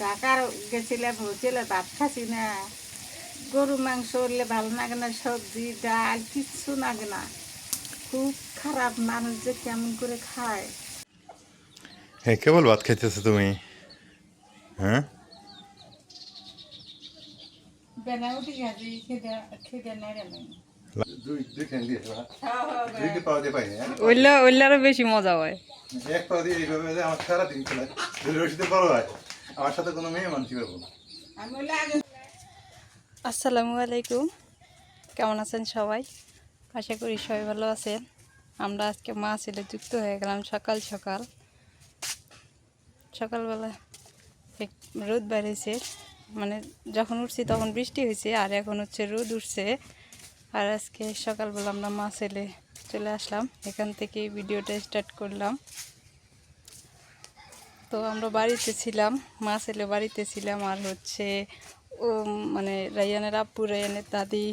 ঢাকার গেছিলাম হোটেলে ভাত খাসি না গরু মাংস হলে ভালো লাগে না সবজি ডাল কিচ্ছু লাগে না। খুব খারাপ মানুষ যে কেমন করে খায়। হ্যাঁ কেবল ভাত খাইতেছো তুমি? হ্যাঁ? বেলা উঠে গেছে খেতে খেতে নেড়ে নেই দুই দুই খান দিয়ে দুইটি পাওয়া দিয়ে পাই ওইলা ওইলা আরও বেশি মজা হয়। এক পাওয়া দিয়ে এইভাবে আমার সারাদিন রশিতে বড় হয় আমার সাথে কোনো মেয়ে পারব না আসসালামু আলাইকুম। কেমন আছেন সবাই? আশা করি সবাই ভালো আছেন। আমরা আজকে মা ছেলে যুক্ত হয়ে গেলাম সকাল সকাল। সকালবেলা এক রোদ বেড়েছে। মানে যখন উঠছি তখন বৃষ্টি হয়েছে আর এখন হচ্ছে রোদ উঠছে। আর আজকে সকালবেলা আমরা মা ছেলে চলে আসলাম। এখান থেকে ভিডিওটা স্টার্ট করলাম। তো আমরা বাড়িতে ছিলাম, মা ছেলে বাড়িতে ছিলাম আর হচ্ছে, ও মানে রায়ানের আব্বু, রায়ানের দাদি,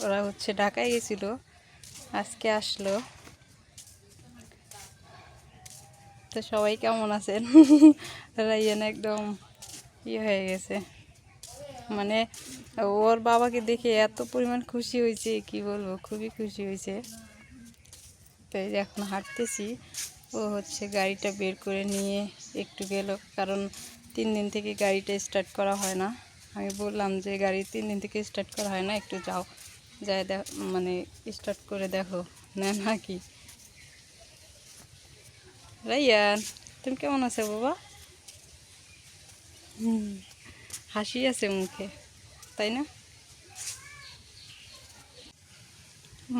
ওরা হচ্ছে ঢাকায় গেছিল, আজকে আসলো। তো সবাই কেমন আছেন? রায়ান একদম ইয়ে হয়ে গেছে। মানে ওর বাবাকে দেখে এত পরিমাণ খুশি হয়েছে, কি বলব, খুবই খুশি হয়েছে। তো এখন হাঁটতেছি, ও হচ্ছে গাড়িটা বের করে নিয়ে একটু গেল, কারণ তিন দিন থেকে গাড়িটা স্টার্ট করা হয় না। আমি বললাম যে, গাড়ি তিন দিন থেকে স্টার্ট করা হয় না, একটু যাও যাই দেখ মানে স্টার্ট করে দেখো না নাকি রাইয়ান, তুমি কেমন আছো বাবা? হাসি আছে মুখে, তাই না?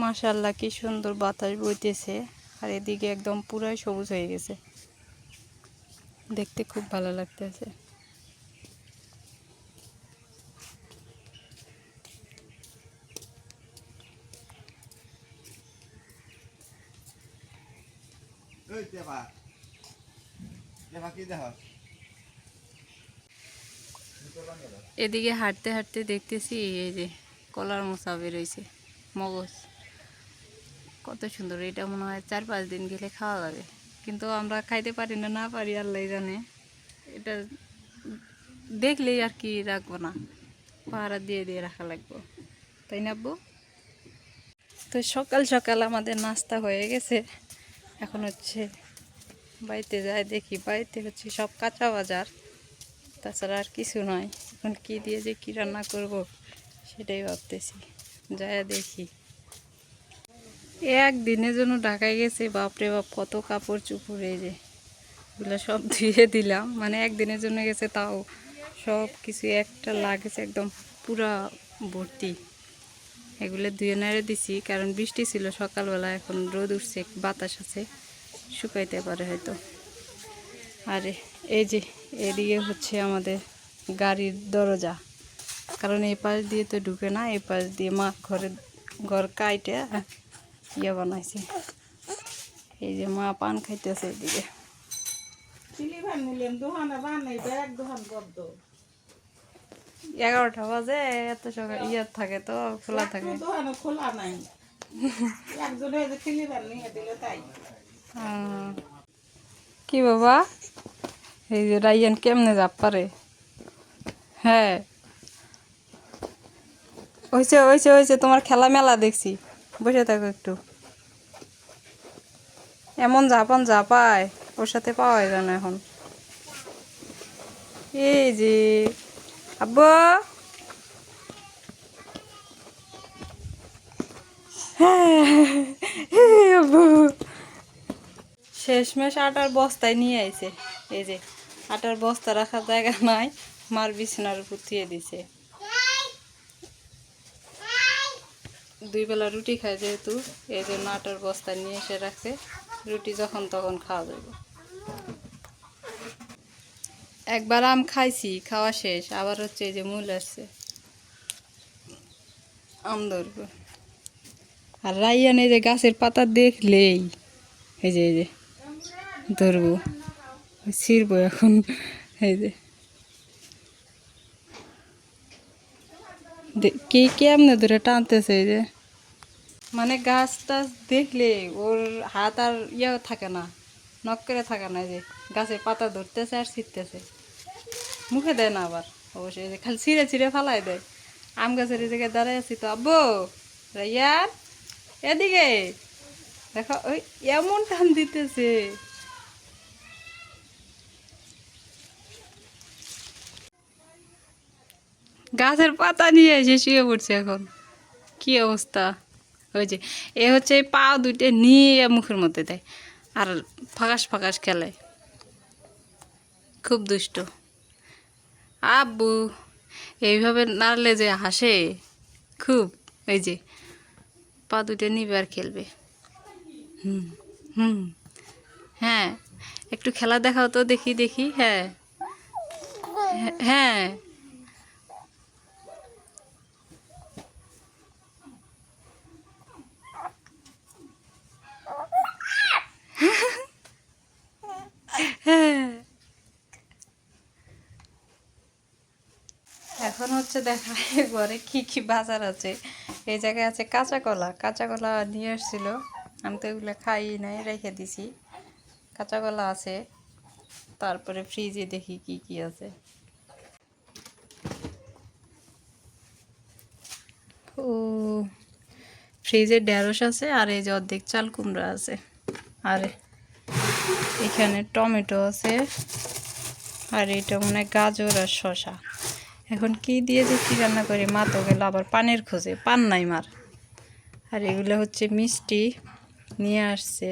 মাশাল্লাহ কি সুন্দর বাতাস বইতেছে, আর এদিকে একদম পুরাই সবুজ হয়ে গেছে। দেখতে খুব ভালো লাগতেছে। এদিকে হাঁটতে হাঁটতে দেখতেছি এই যে কলার মোচা বেরোইছে মগজ। কত সুন্দর এটা মনে হয় চার পাঁচ দিন গেলে খাওয়া যাবে। কিন্তু আমরা খাইতে পারি না না পারি আল্লাহ জানে। এটা দেখলেই আর কি রাখব না। পাহারা দিয়ে দিয়ে রাখা লাগবো। তাই না, আব্বু? তো সকাল সকাল আমাদের নাস্তা হয়ে গেছে। এখন হচ্ছে বাড়িতে যাই, দেখি বাড়িতে হচ্ছে সব কাঁচা বাজার। তাছাড়া আর কিছু নয়। এখন কী দিয়ে যে কী রান্না করব, সেটাই ভাবতেছি। যায় দেখি। একদিনের জন্য ঢাকায় গেছে, বাপরে বাপ, কত কাপড় চুপড় এই যে। এগুলো সব ধুয়ে দিলাম। মানে একদিনের জন্য গেছে, তাও সব কিছু একটা লাগেছে একদম পুরা ভর্তি। এগুলো ধুয়ে নাড়ে দিছি, কারণ বৃষ্টি ছিল সকালবেলা, এখন রোদ উঠছে, বাতাস আছে, শুকাইতে পারে হয়তো। আর এই যে, এদিকে হচ্ছে আমাদের গাড়ির দরজা। কারণ এই পাশ দিয়ে তো ঢুকে না এই পাশ দিয়ে মা ঘরে ঘর কাইটে ইয়ে বানাইছে। এই যে মা পান খাইতেছে এদিকে। এগারোটা বাজে এত সকাল ইয়ে থাকে তো খোলা থাকে। খোলা নাই। কি বাবা? এই যে রাইয়ান কেমনে যাব পারে? হ্যাঁ। হয়েছে হয়েছে হয়েছে তোমার খেলা মেলা দেখছি। বসে থাকো একটু। এমন জাপান জাপায়, ওর সাথে পাওয়াই যায় না এখন। এই যে আব্বু। শেষমেশ আটার বস্তায় নিয়ে আইছে। এই যে, আটার বস্তা রাখার জায়গা নাই, মার বিছানার উপর থুয়ে দিছে। দুই বেলা রুটি খায় যেহেতু, এই জন্য আটার বস্তা নিয়ে এসে রাখছে। রুটি যখন তখন খাওয়া যাবে। একবার আম খাইছি, খাওয়া শেষ, আবার হচ্ছে এই যে মূল আসছে। আম ধরবো। আর রাইয়ান এই যে গাছের পাতা দেখলেই এই যে এই যে ধরবো, ছিড়বো এখন, এই যে। দে- কে কেমনে ধরে টানতেছে এই যে? মানে গাছ টাছ দেখলে ওর হাত আর ইয়ে থাকে না নক করে থাকে না যে গাছের পাতা ধরতেছে আর ছিটতেছে। মুখে দেয় না আবার, অবশ্যই যে খালি ছিঁড়ে ছিঁড়ে ফালাই দেয়। আম গাছের এদিকে দাঁড়ায় আছি তো, আব্বু রাইয়ার এদিকে। দেখো, ওই এমন টান দিতেছে। গাছের পাতা নিয়ে এসে শুয়ে পড়ছে এখন। কি অবস্থা? ওই যে এ হচ্ছে পা দুইটা নিয়ে মুখের মধ্যে দেয় আর ফাঁকাস ফাঁকাস খেলে। খুব দুষ্ট। আব্বু, এইভাবে নাড়লে যে হাসে, খুব, এই যে, পা দুইটা নিবে আর খেলবে। হুম হুম হ্যাঁ একটু খেলা দেখাও তো দেখি দেখি হ্যাঁ। হ্যাঁ এখন হচ্ছে দেখা ঘরে কি কি বাজার আছে। এই জায়গায় আছে কাঁচা কলা। কাঁচা কলা নিয়ে এসেছিল আমি তো এগুলো খাই নাই, রেখে দিছি। কাঁচা কলা আছে। তারপরে ফ্রিজে দেখি কি কি আছে। ও, ফ্রিজে ঢেঁড়স আছে আর এই যে অর্ধেক চাল কুমড়া আছে। আর এখানে টমেটো আছে, আর এটা মনে গাজর আর শশা এখন কি দিয়ে যে কী রান্না করি, মা তো গেল আবার পানের খোঁজে, পান নাই মার। আর এগুলো হচ্ছে মিষ্টি, নিয়ে আসছে।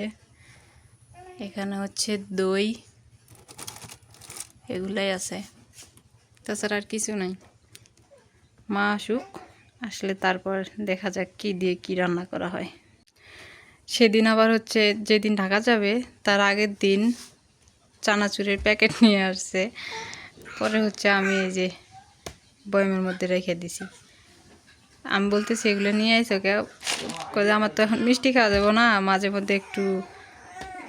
এখানে হচ্ছে দই, এগুলাই আছে। তাছাড়া আর কিছু নাই। মা আসুক, আসলে তারপর দেখা যাক কি দিয়ে কি রান্না করা হয়। সেদিন আবার হচ্ছে যেদিন ঢাকা যাবে, তার আগের দিন চানাচুরের প্যাকেট নিয়ে আসছে। পরে হচ্ছে আমি এই যে বয়মের মধ্যে রেখে দিছি। আমি বলতেছি, এগুলো নিয়ে আইসো কে? আমার তো এখন মিষ্টি খাওয়া যাব না, মাঝে মধ্যে একটু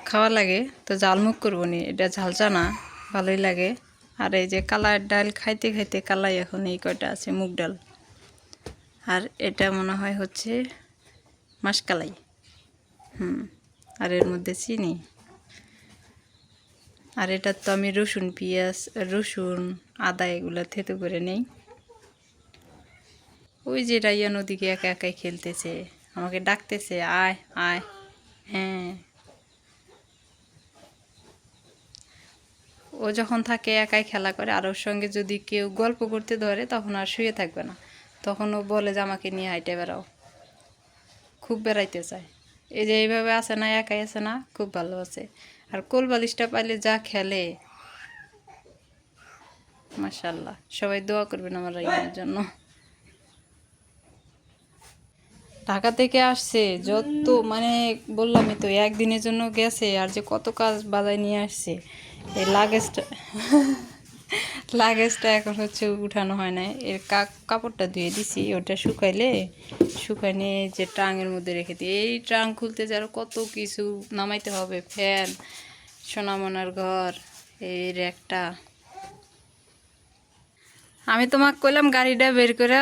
খাওয়া লাগে, তো ঝালমুখ করব নি। এটা ঝালচা না ভালোই লাগে। আর এই যে কালার ডাল খাইতে খাইতে কালাই এখন এই কয়টা আছে, মুগ ডাল। আর এটা মনে হয় হচ্ছে মাসকালাই। হুম, আর এর মধ্যে চিনি। আর এটার তো আমি রসুন, পেঁয়াজ, রসুন, আদা এগুলো থেতো করে নেই। ওই যে রাইয়া নদীকে একা একাই খেলতেছে, আমাকে ডাকতেছে, আয় আয়। হ্যাঁ। ও যখন থাকে একাই খেলা করে, আর ওর সঙ্গে যদি কেউ গল্প করতে ধরে, তখন আর শুয়ে থাকবে না। তখন ও বলে যে, আমাকে নিয়ে হাইটে বেড়াও। খুব বেড়াইতে চায়। এই যে এইভাবে আছে না, একাই আছে না, খুব ভালো আছে। আর কোল বালিশটা পাইলে যা খেলে। মাশাল্লাহ সবাই দোয়া করবেন আমার রাইয়ানের জন্য। ঢাকা থেকে আসছে, যত মানে বললামই তো, একদিনের জন্য গেছে, আর যে কত কাজ বাজায় নিয়ে আসছে, এই লাগেজটা লাগেজটা এখন হচ্ছে উঠানো হয় না এর কাপড়টা ধুয়ে দিছি ওটা শুকাইলে শুকাই নিয়ে যে ট্রাঙের মধ্যে রেখে দিই। এই ট্রাং খুলতে যার কত কিছু নামাইতে হবে ফ্যান সোনামনার ঘর এই র্যাকটা আমি তোমাকে কইলাম গাড়িটা বের করে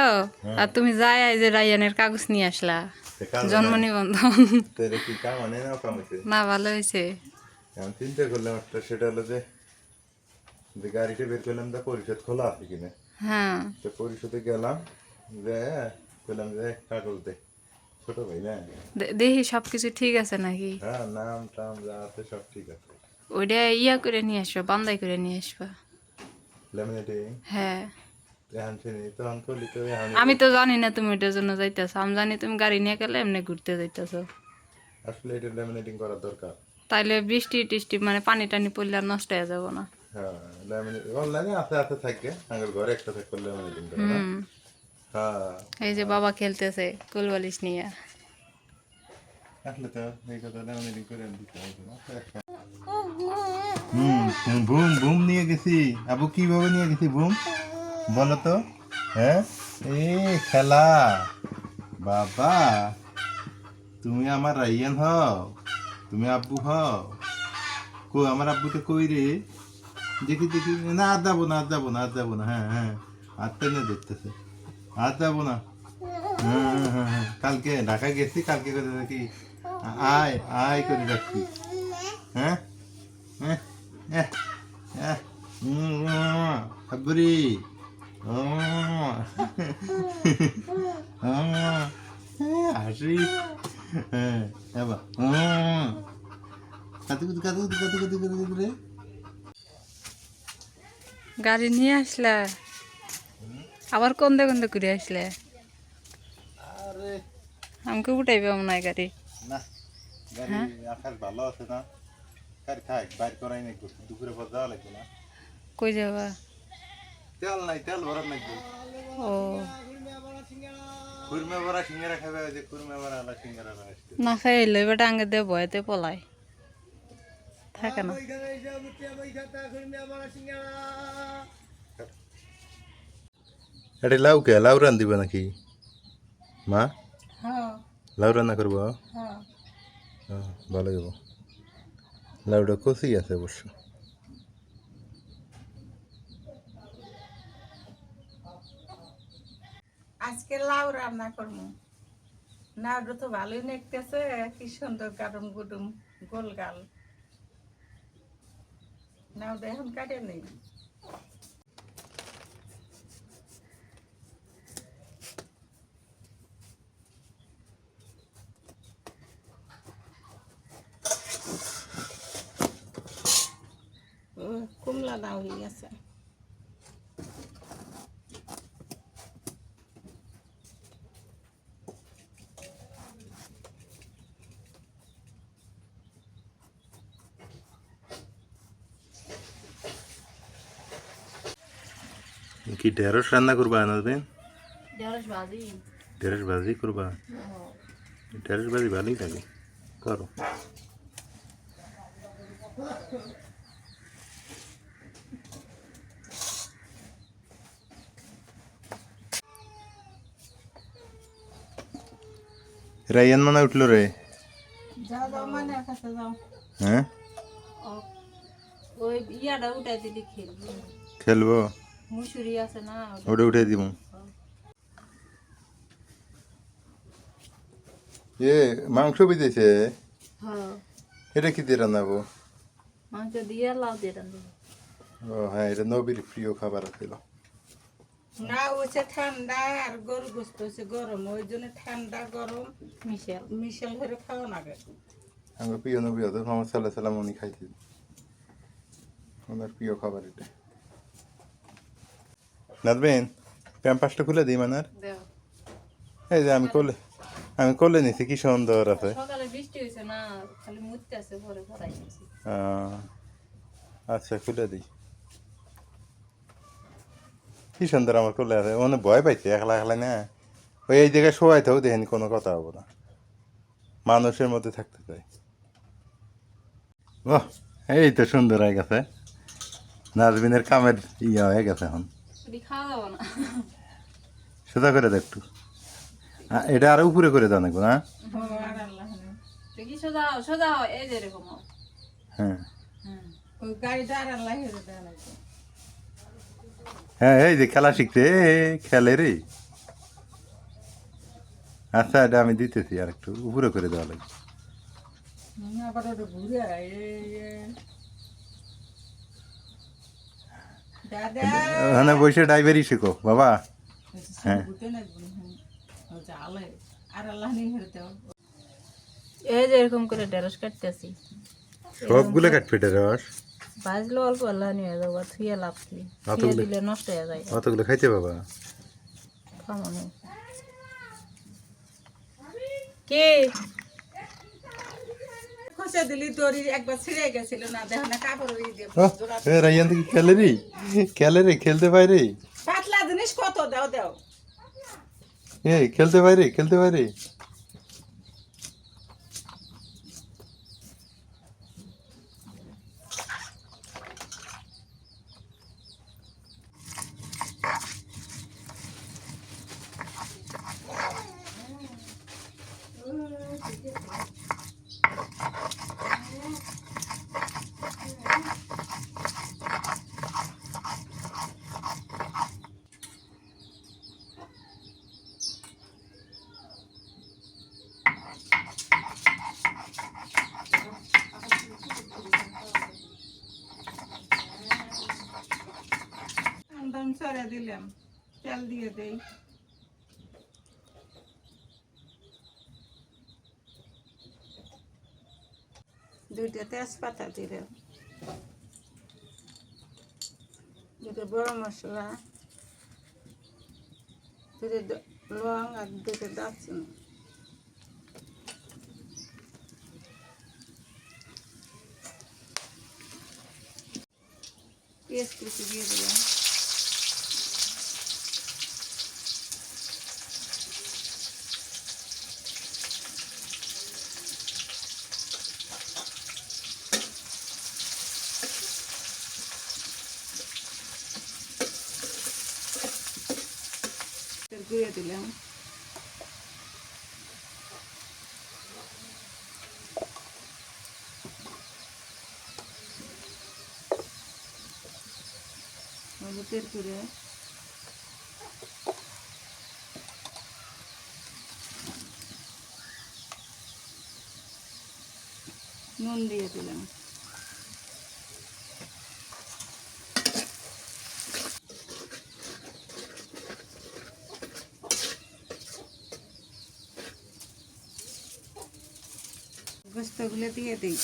আর তুমি যাই যে রায়ানের কাগজ নিয়ে আসলা। জন্ম নিবন্ধন। তোর কি কাম না ভালো হয়েছে চিন্তা করলাম একটা সেটা হলো যে যে গাড়িটা বের করলাম তা পরিষদ খোলা আছে কিনা? হ্যাঁ। তো পরিষদে গেলাম যে বললাম যে কাগজ দে। ছোট ভাই না? দেখি সব কিছু ঠিক আছে নাকি? হ্যাঁ নাম টাম যা আছে সব ঠিক আছে। ওইটা ইয়া করে নিয়ে আসবা বান্দাই করে নিয়ে আসবা। হ্যাঁ। আমি তো জানি না তুমি ওইটার জন্য যাইতেছো আমি জানি তুমি গাড়ি নিয়ে গেলে এমনি ঘুরতে যাইতেছো। আসলে এটা করার দরকার। তাইলে বৃষ্টি টিষ্টি মানে পানি টানি পড়লে আর নষ্ট হয়ে যাব না। হ্যাঁ অনলাইনে ঘরে একটা করে হ্যাঁ। এই যে বাবা খেলতেছে কুলবালিশ নিয়ে। আসলে তো এই কথা লেমিনেটিং করে দিতে হবে হুম বুম বুম নিয়ে গেছি। আবু কীভাবে নিয়ে গেছি বুম? বলো তো। হ্যাঁ? এই খেলা। বাবা তুমি আমার রাইয়ান হও তুমি আব্বু হও। কই আমার আব্বুকে কই রে? দেখি দেখি না আর যাব না আর যাব না আর যাব না হ্যাঁ হ্যাঁ আর টেনে ধরতেছে আর যাব না হ্যাঁ, হ্যাঁ, হ্যাঁ, হ্যাঁ। কালকে ঢাকা গেছি কালকে করে দেখি আয় আয় করে রাখছি হ্যাঁ হ্যাঁ হ্যাঁ হ্যাঁ হাবুরি হাসি হ্যাঁ এবার কাতু কুতু কাতু কুতু কাতু কুতু রে গাড়ি নিয়ে আসলা? আবার কন্দে কন্দে করে আসলে? আমাকে উঠাইবে মনে হয় গাড়ি। না কই যাবা? তেল নাই তেল ভরার ও। কুরমে ভরা সিঙ্গারা খাবে যে কুরমে ভরা সিঙ্গারা না খাই এবার ডাঙ্গে দিয়ে ভয়তে পলাই। থাকে না। এটা লাউ কে? লাউ রান দিবে নাকি? মা? হ্যাঁ। লাউ রান্না করব? হ্যাঁ। ভালো যাব লাউটা কষি আছে অবশ্য। আজকে লাউ রান্না করব। নাউটা তো ভালোই দেখতেছে কি সুন্দর গারম গুডুম গোল গাল নাউটা এখন কাটে নেই ও, কুমলা নাও হয়ে গেছে কি ঢেঁড়স রান্না করবা আনাজবেন ঢেঁড়স ভাজি ঢেঁড়স ভাজি করবা ঢেঁড়স ভাজি ভালোই লাগে করো রাইয়ান মানে উঠল রে হ্যাঁ খেলব মুসুরি আছে না ওটা উঠে দিব। এ মাংস বিদেছে হ্যাঁ। এটা কি দিয়ে রান্নাবো? মাংস দিয়ে লাউ দিয়ে ও হ্যাঁ এটা নবীর প্রিয় খাবার ছিল না হচ্ছে ঠান্ডা আর গরু গোস্ত হচ্ছে গরম ওই জন্য ঠান্ডা গরম মিশেল। মিশেল করে খাওয়া লাগে আমার প্রিয় নবী হতো মোহাম্মদ সাল্লাহ সাল্লাম উনি খাইতে ওনার প্রিয় খাবার এটা। নাদবেন প্যাম্পাসটা খুলে দিই মানার। এই যে আমি করলে আমি করলে নিছি কি সুন্দর আছে? আচ্ছা খুলে দিই। কি সুন্দর আমার করলে আছে? মানে ভয় পাইছে একলা একলা না। ওই এই জায়গায় শোয়াই থাকো দেখেন কোনো কথা হব না। মানুষের মধ্যে থাকতে চাই। ও এই তো সুন্দর হয়ে গেছে। নাজবিনের কামের ইয়ে হয়ে গেছে এখন। সোজা করে দে একটু। এটা আরও উপরে করে দাও নাকবো না। দেখি হয়। হ্যাঁ হ্যাঁ হ্যাঁ এই যে খেলা শিখতে এ, খেলে রে। আচ্ছা এটা আমি দিতেছি আর একটু উপরে করে দেওয়া লাগবে হুম, আবার ওটা ঘুরে আয়, এই, এই। দাদা ওখানে বসে ড্রাইভারই শেখো বাবা। হ্যাঁ। এই যে এরকম করে ঢেঁড়স কাটতেছি। সবগুলো কাট ফেটে রস ভাজলে অল্প আল্লাহ নিয়ে যাব থুয়ে লাভ কি? থুয়ে দিলে নষ্ট হয়ে যায়। অতগুলো খাইতে বাবা। খামনি কি? খসে দিলি দড়ি একবার ছিঁড়ে গেছিল না দেখো না কাপড় উড়িয়ে দিয়ে এ রাইয়ান থেকে খেলে রে খেলে রে খেলতে পাই রে। পাতলা জিনিস কত? দাও দাও। এ খেলতে পাই রে খেলতে পাই রে। দিলাম। তেল দিয়ে দেই। দুইটা তেজপাতা দিলাম। দুটো বড় মশলা। দুটো লং আর দুটো দারচিনি। পেঁয়াজ কুচি দিয়ে দিলাম তেল দিয়ে দিলাম। হলুদের গুঁড়ো। নুন দিয়ে দিলাম। গোস্তগুলো দিয়ে দিই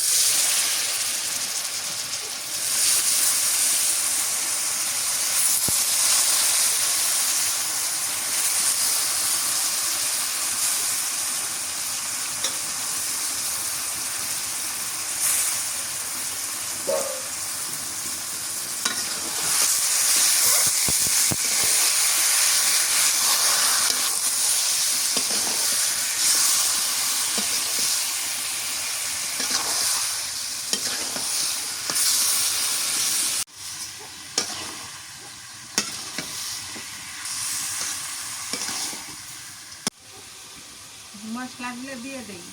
মশলাগুলো দিয়ে দিই।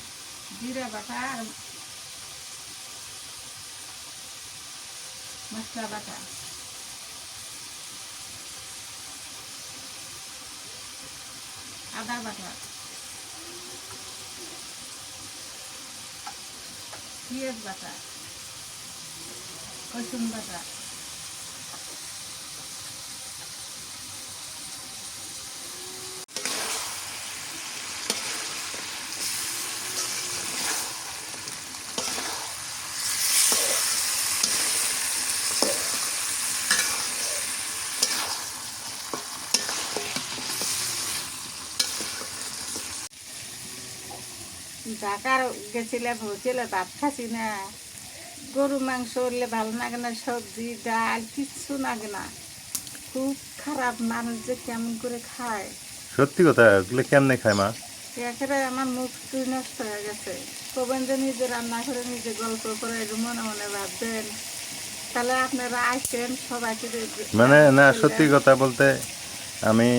জিরা বাটা আর মশলা বাটা। আদা বাটা। পেঁয়াজ বাটা। রসুন বাটা। ঢাকার গেছিলাম হোটেলে ভাত খাসি না। গরু মাংস হলে ভালো লাগে না সবজি ডাল কিচ্ছু লাগে না। খুব খারাপ মানুষ যে কেমন করে খায়। সত্যি কথা এগুলো কেমনে খায় মা? একেবারে আমার মুখ তুই নষ্ট হয়ে গেছে। কবেন যে নিজে রান্না করে নিজে গল্প করে একটু মনে মনে ভাববেন। তাহলে আপনারা আসেন সবাইকে মানে না সত্যি কথা বলতে আমি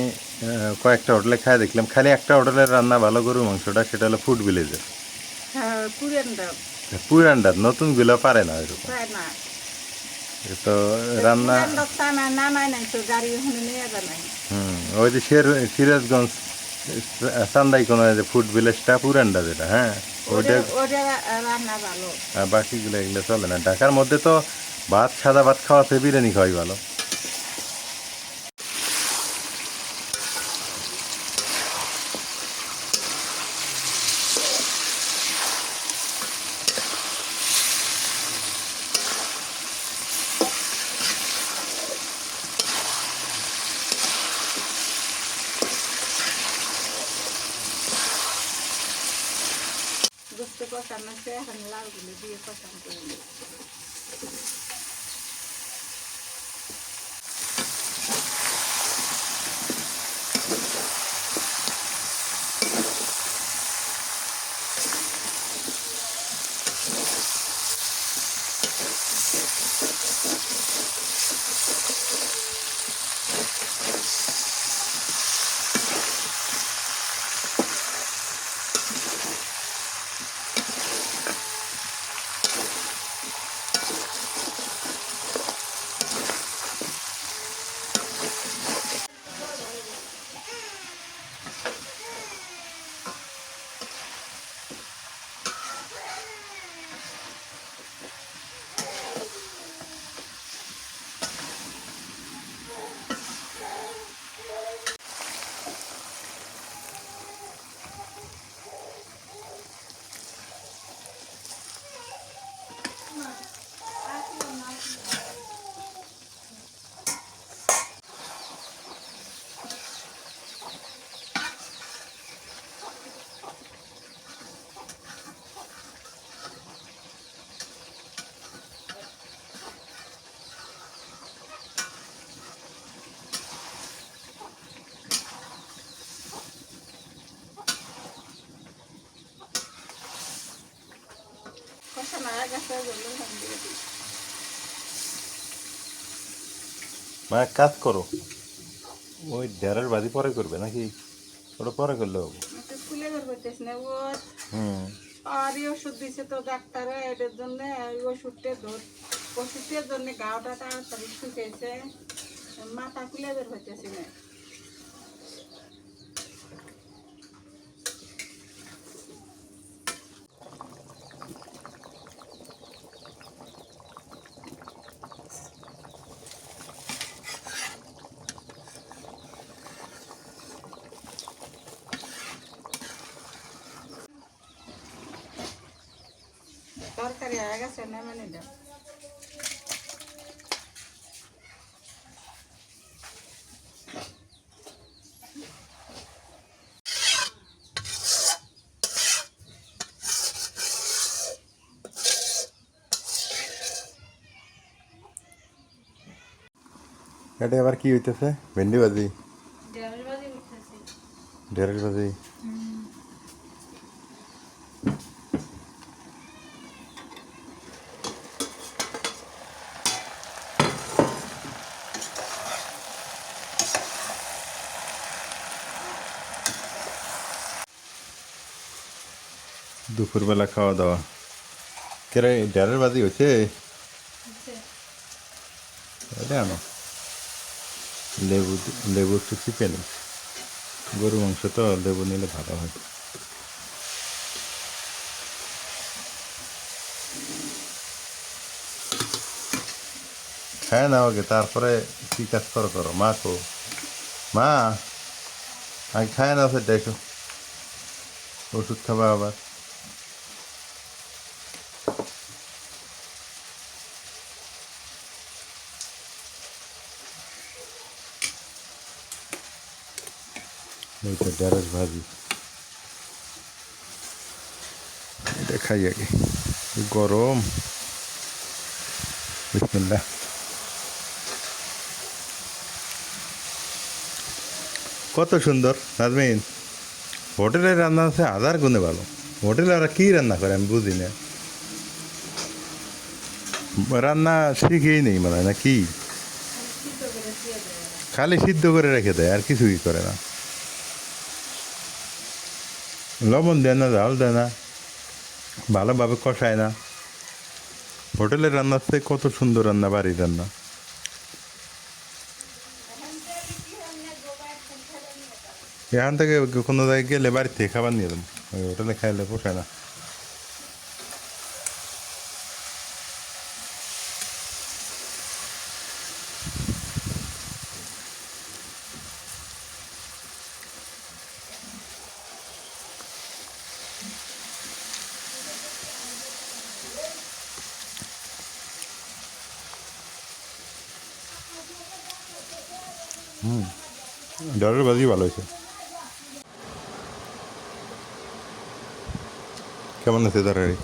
কয়েকটা হোটেলে খাই দেখলাম খালি একটা হোটেলের রান্না ভালো গরু মাংসটা সেটা হলো ফুড ভিলেজের হ্যাঁ পুরেন দাও পুরানটা নতুনগুলো পারে না এরকম। তো রান্না পুরান হুম ওই যে সিরাজগঞ্জ চান্দাই কোনো যে ফুড ভিলেজটা পুরানটা যেটা হ্যাঁ। ওইটা আর বাকিগুলো এগুলো চলে না। ঢাকার মধ্যে তো ভাত সাদা ভাত খাওয়াতে বিরিয়ানি খাওয়াই ভালো। কষানো সে এখন লাউগুলো দিয়ে কষান করব মাখানো দিয়ে দিই মা কাজ করো। ওই ডেরের বাজি পরে করবে নাকি? ওটা পরে করলে হবে। একটু বের করতেছ না ও হুম। আর এই ওষুধ দিছে তো ডাক্তারে এটার জন্য ওষুধটা ধর ওষুধটার জন্য গাওটা তাড়াতাড়ি শুকেছে মাথা খুলে বের হইতেছি না তরকারি হয়ে গেছে না মানে দাও এটা আবার কি হইতেছে ভেন্ডি বাজি ঢেঁড়স বাজি দুপুরবেলা খাওয়া দাওয়া কেরে ডেরের বাজি হয়েছে এটা আনো লেবু লেবু একটু চিপে নিই গরু মাংস তো লেবু নিলে ভালো হয়। খায় না আগে, তারপরে কি কাজ করো করো। মা কো। মা, আগে খায় না সেটা একটু ওষুধ খাবা আবার। ভাজি। এটা খাই আগে। গরম। বিসমিল্লা কত সুন্দর, নাজমিন। হোটেলের রান্না আছে হাজার গুণে ভালো। হোটেলে ওরা কী রান্না করে আমি বুঝি না। রান্না শিখেই নেই মানে না কি? খালি সিদ্ধ করে রেখে দেয়, আর কিছুই করে না। লবণ দেয় না জাল দেয় না, ভালোভাবে কষায় না। হোটেলের রান্নার থেকে কত সুন্দর রান্না, বাড়ির রান্না। এখান থেকে কোনো জায়গায় গেলে বাড়িতে থেকে খাবার নিয়ে ওই হোটেলে খাইলে পোষায় না। ডরের বাজি ভালো হয়েছে। কেমন আছে তরকারি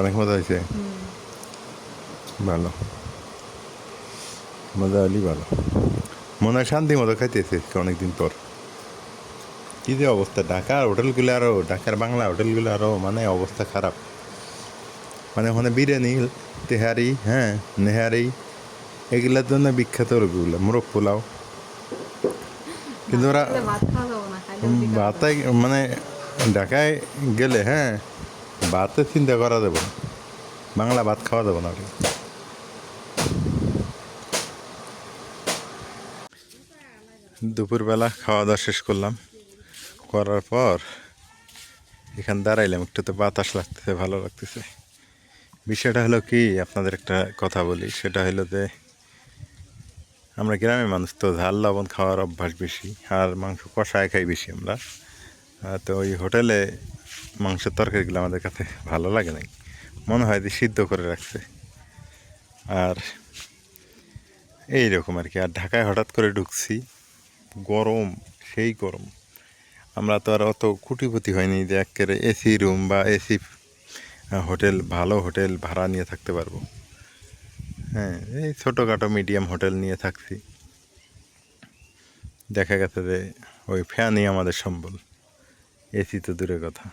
অনেক মজা আছে হয়েছে? ভালো। মজা হলেই ভালো। মনে হয় শান্তি মতো খাইতেছে অনেকদিন পর। কী যে অবস্থা ঢাকার হোটেলগুলো আরও ঢাকার বাংলা হোটেলগুলো আরও মানে অবস্থা খারাপ। মানে ওখানে বিরিয়ানি তেহারি হ্যাঁ নেহারি এগুলোর জন্য বিখ্যাত ওগুলো মোরগ পোলাও। কিন্তু ওরা ভাত ভাতে মানে ঢাকায় গেলে হ্যাঁ ভাতের চিন্তা করা না। বাংলা ভাত খাওয়া যাবে না দুপুরবেলা খাওয়া দাওয়া শেষ করলাম। করার পর এখান দাঁড়াইলাম একটু তো বাতাস লাগতেছে ভালো লাগতেছে। বিষয়টা হলো কি আপনাদের একটা কথা বলি। সেটা হলো যে আমরা গ্রামের মানুষ তো ঝাল, লবণ খাওয়ার অভ্যাস বেশি, আর মাংস কষায় খাই বেশি আমরা। তো ওই হোটেলে মাংসের তরকারিগুলো আমাদের কাছে ভালো লাগে নাই। মনে হয় যে সিদ্ধ করে রাখছে। আর এই রকম আর কি। আর ঢাকায় হঠাৎ করে ঢুকছি, গরম, সেই গরম। আমরা তো আর অত কুটিপতি হয়নি যে একেবারে এসি রুম বা এসি হোটেল, ভালো হোটেল ভাড়া নিয়ে থাকতে পারব। হ্যাঁ এই ছোটোখাটো মিডিয়াম হোটেল নিয়ে থাকছি। দেখা গেছে যে ওই ফ্যানই আমাদের সম্বল। এসি তো দূরের কথা।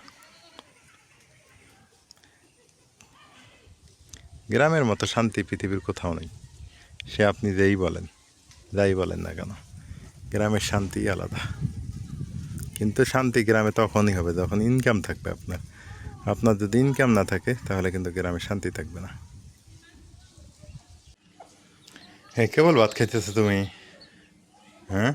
গ্রামের মতো শান্তি পৃথিবীর কোথাও নেই। সে আপনি যেই বলেন, যাই বলেন না কেন, গ্রামের শান্তি আলাদা। কিন্তু শান্তি গ্রামে তখনই হবে, যখন ইনকাম থাকবে আপনার। আপনার যদি ইনকাম না থাকে, তাহলে কিন্তু গ্রামে শান্তি থাকবে না। হ্যাঁ কেবল ভাত খাইতেছো তুমি? হ্যাঁ।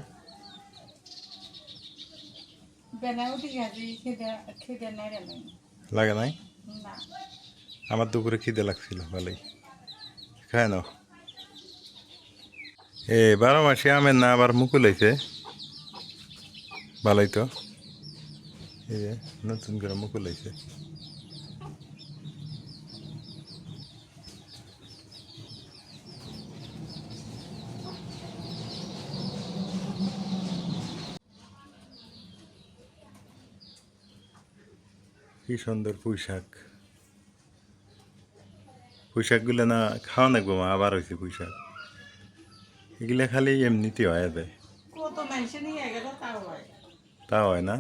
লাগে নাই? আমার দুপুরে খিদে লাগছিল ভালোই। খায় নাও। এ বারো মাসে আমের না আবার মুকুল হয়েছে ভালোই তো। এই যে নতুন করে মুকুল হয়েছে কি সুন্দর পুঁই শাক পুঁই শাকগুলো না খাওয়া লাগবো মা আবার হয়েছে পুঁই শাক এগুলো খালি এমনিতে হয় যায় হয়। তা হয় না।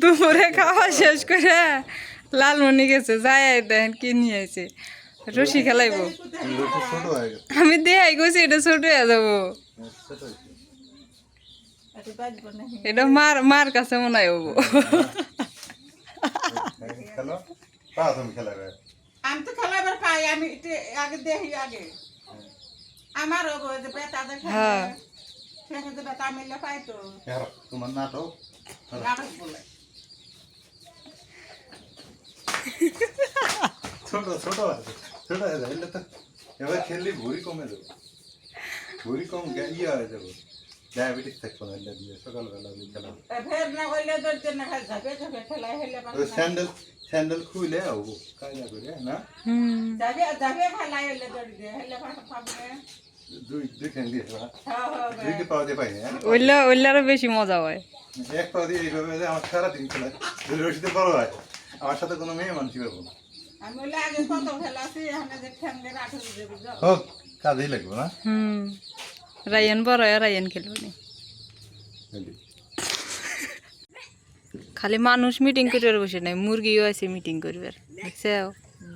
দুপুরে খাওয়া শেষ করে লালমনি গেছে যাই দেখেন কি নিয়ে আইছে। রশি খেলাইবো। আমি দেখাই গেছি এটা ছোট হয়ে যাব। এটা মার মার কাছে মনে হয় হব। আমি তো খেলাবার পাই আমি আগে দেখি আগে। আমার হব যে বেটা দেখে হ্যাঁ। সেখানে তো বেটা মিললে পাই তো। তোমার নাটক নাটক বলে। ছোট ছোট ছোট হয়ে যায় তো এবার খেললে ভুঁড়ি কমে যাবে ভুঁড়ি কম গে- ইয়ে হয়ে যাবে। ডায়াবেটিস থাকবে না দিয়ে সকালবেলা ওই খেলা ফের না হইলে না হইলে স্যান্ডেল স্যান্ডেল খুইলে ও কায়দা করে না? হুম। হইলে হইলে পাবে দুই দুই দিয়ে হ্যাঁ? হ্যাঁ পাওয়া দিয়ে পাই না ওইলে ওইলে আরও বেশি মজা হয়। এক পা দিয়ে এইভাবে আমার সারাদিন খেলা রশিদে বড় হয়। আমার সাথে কোনো মেয়ে মানুষ করব না। হোক কাজেই লাগবে না? হুম রায়ন বড় হয় রায়ন খালি মানুষ মিটিং করবার বসে নাই মুরগিও আছে মিটিং করবার দেখছে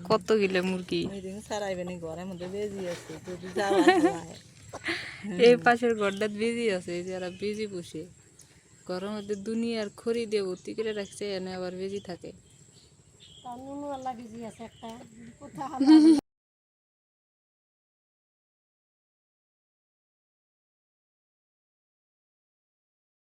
কত গিলে মুরগি। মিটিং ঘরের মধ্যে বেজি আছে যদি যাওয়া এই পাশের ঘরটা বিজি আছে এই যারা বিজি বসে। ঘরের মধ্যে দুনিয়ার খড়ি দিয়ে ভর্তি করে রাখছে এনে আবার বেজি থাকে। নুনওয়ালা বিজি আছে একটা। কোথা